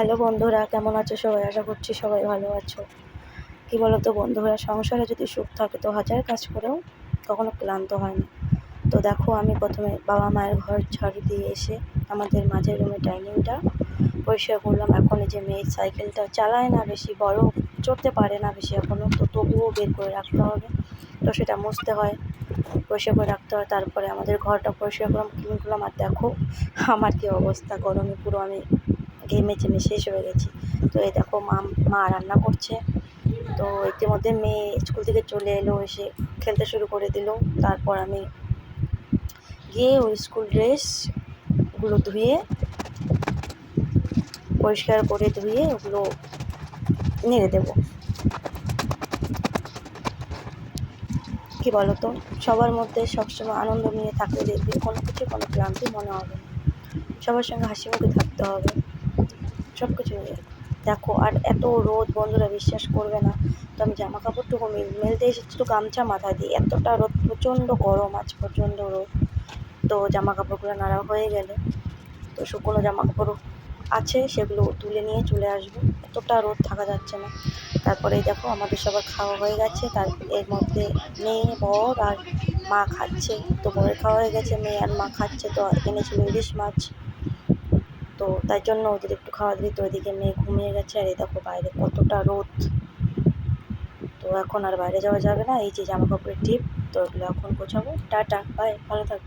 Hello বন্ধুরা, কেমন আছো সবাই? আশা করছি সবাই ভালো আছো। কী বলো তো বন্ধুরা, সংসারে যদি সুখ থাকে তো হাজার কাজ করেও কখনো ক্লান্ত হয় না। তো দেখো, আমি প্রথমে বাবা মায়ের ঘর ঝাড়ু দিয়ে এসে আমাদের মাঝের রুমের ডাইনিংটা পরিষ্কার করলাম। এখন যে মেয়ের সাইকেলটা চালায় না বেশি, বড় চড়তে পারে না বেশি এখনও তো তবুও বের করে রাখতে হবে। তো সেটা মুছতে হয়, পরিষ্কার করে রাখতে হয়। তারপরে আমাদের ঘরটা পরিষ্কার করলাম ক্লিন করলাম। আর দেখো, আমার কী অবস্থা, গরমে পুরো আমি ঘেমে চেমে শেষ হয়ে গেছি। তো এই দেখো মা মা রান্না করছে। তো ইতিমধ্যে মেয়ে স্কুল থেকে চলে এলো, এসে খেলতে শুরু করে দিল। তারপর আমি গিয়ে ওই স্কুল ড্রেসগুলো ধুয়ে, পরিষ্কার করে ধুয়ে ওগুলো নেড়ে দেবো। কী বলো তো সবার মধ্যে সবসময় আনন্দ নিয়ে থাকলে দেখবে কোনো কিছু কোনো ক্লান্তি মনে হবে সবার সঙ্গে হাসি মুখে থাকতে হবে। সব কিছু মিলে দেখো, আর এত রোদ, বন্ধুরা বিশ্বাস করবে না। তো আমি জামা কাপড়টুকু মেল, মেলতে এসেছি তো গামছা মাথায় দিয়ে। এতটা রোদ, প্রচণ্ড গরম আজ, প্রচণ্ড রোদ। তো জামা কাপড়গুলো নাড়া হয়ে গেলে, তো শুকনো জামা কাপড় আছে, সেগুলো তুলে নিয়ে চলে আসব। এতটা রোদ থাকা যাচ্ছে না। তারপরে দেখো, আমাদের সবার খাওয়া হয়ে গেছে। তার, এর মধ্যে মেয়ে, বর আর মা খাচ্ছে। তো বরের খাওয়া হয়ে গেছে, মেয়ে আর মা খাচ্ছে। তো এনেছিল ইলিশ মাছ। তো তাই জন্য ওদের একটু খাওয়া দিই তো ওইদিকে মেয়ে ঘুমিয়ে গেছে আর এই দেখো বাইরে কতটা রোদ। তো এখন আর বাইরে যাওয়া যাবে না, এই যে জামা কাপড়ের টিপ, তো এগুলো এখন গোছাবো। টাটা বাই ভালো থাকবে।